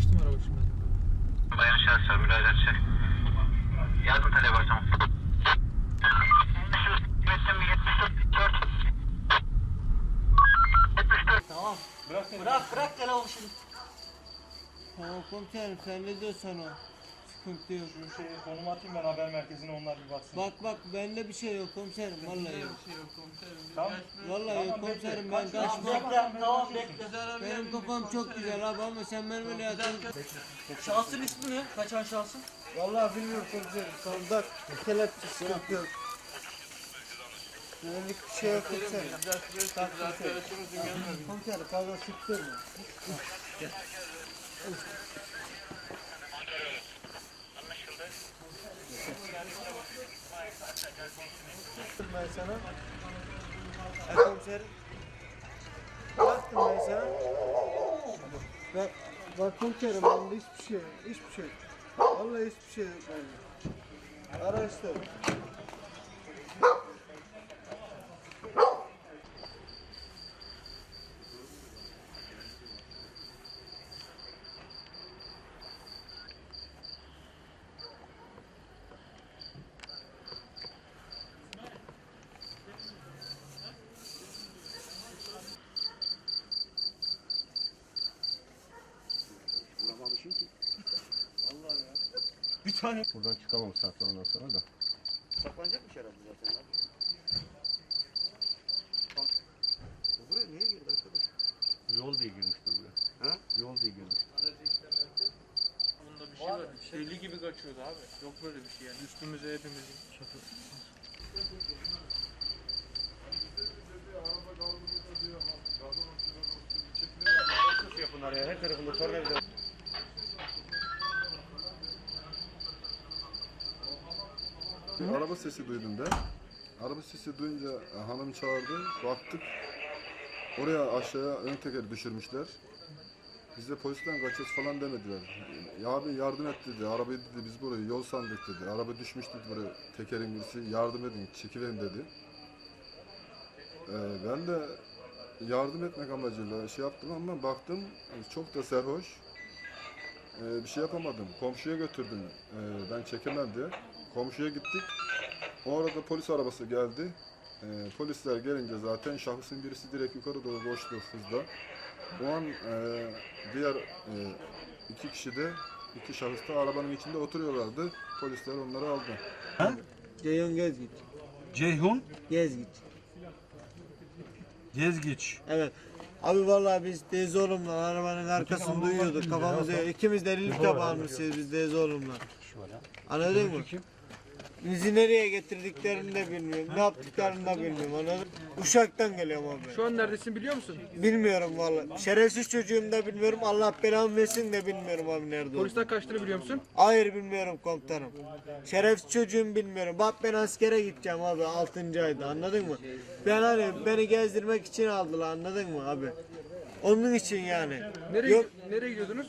Açtım araba şimdi ben. Bayan şahsına müracaat çek. Yardım talep açalım. Tamam. Bırak, bırak, bırak telefonu şimdi. Tamam komiserim sen ne diyorsan o. Sıkıntı yok. Şu şeyi konum atayım ben haber merkezine onlar bir baksın. Bak bak bende bir şey yok komiserim vallahi yok. şey yok komiserim. Tamam. Vallahi yok Tamam, bekle. komiserim ben Kaç- kaçmam. Bekle, tamam bekle. Güzel abi Benim kafam çok güzel abi ama sen benim öyle yatın. Şahsın ismi ne? Kaçan şahsın? Vallahi bilmiyorum komiserim. Soldak kelepçesi yok yok. Güvenlik bir şey yok komiserim. Bak komiserim. Komiserim fazla sıktırma. ben sana. Ha komiserim. Baktım ben sana. Bak, bak komiserim bende hiçbir şey yok. Hiçbir şey yok. Vallahi hiçbir şey yok bende. Araştır. Tane. Buradan çıkamam saatten ondan sonra da. Saklanacakmış herhalde zaten abi. Bu buraya niye girdi arkadaş? Yol diye girmiştir buraya. Ha? Yol diye girmiş. Bunda bir şey var. Deli gibi kaçıyordu abi. Yok böyle bir şey yani. Üstümüze hepimizin. Nasıl yapın araya? Her tarafında tornavida. Araba sesi duydum ben. Araba sesi duyunca e, hanım çağırdı. Baktık. Oraya aşağıya ön tekeri düşürmüşler. Biz de polisten kaçıyoruz falan demediler. Ya abi yardım et dedi. Arabayı dedi biz burayı yol sandık dedi. Araba düşmüş dedi buraya tekerin birisi. Yardım edin çekiverin dedi. Ee, ben de yardım etmek amacıyla şey yaptım ama baktım e, çok da serhoş. Ee, bir şey yapamadım. Komşuya götürdüm. Ee, ben çekemem diye. Komşuya gittik. O arada polis arabası geldi. Ee, polisler gelince zaten şahısın birisi direkt yukarı doğru koştu hızla. O an e, diğer e, iki kişi de iki şahıs da arabanın içinde oturuyorlardı. Polisler onları aldı. Ceyhun Gezgit. Ceyhun Gezgit. Gezgiç. Evet. Abi vallahi biz teyze oğlumla arabanın arkasında uyuyorduk. Kafamızı ikimiz de elli kitap almışız biz teyze oğlumla. Anladın mı? Bizi nereye getirdiklerini de bilmiyorum. Ne yaptıklarını da bilmiyorum. Anladın? Uşaktan geliyorum abi. Şu an neredesin biliyor musun? Bilmiyorum vallahi. Şerefsiz çocuğum da bilmiyorum. Allah belamı versin de bilmiyorum abi nerede olduğunu. Polisten kaçtığını biliyor musun? Hayır bilmiyorum komutanım. Şerefsiz çocuğum bilmiyorum. Bak ben askere gideceğim abi 6. ayda anladın mı? Ben hani beni gezdirmek için aldılar anladın mı abi? Onun için yani. Nereye Yok nereye gidiyordunuz?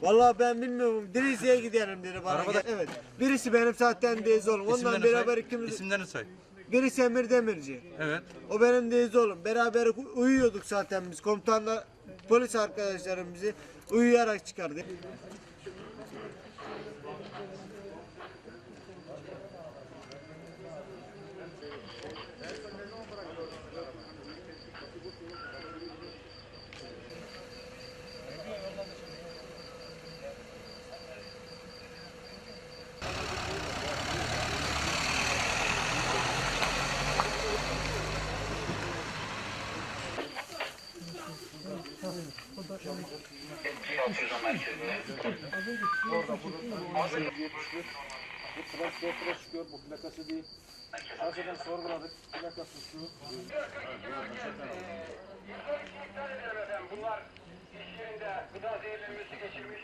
Vallahi ben bilmiyorum. Dirisi'ye gidelim dedi bana. Arabada- Evet. Birisi benim zaten teyze oğlum. Ondan İsimlerini beraber ikimiz. İsimlerini say. Birisi Emir Demirci. Evet. O benim teyze oğlum. Beraber uyuyorduk zaten biz. Komutanla polis arkadaşlarım bizi uyuyarak çıkardı. Bu transportura çıkıyor. Bu plakası değil. Arkadan sorguladık. Plakası şu. Bunlar işlerinde gıda zehirlenmesi geçirmiş.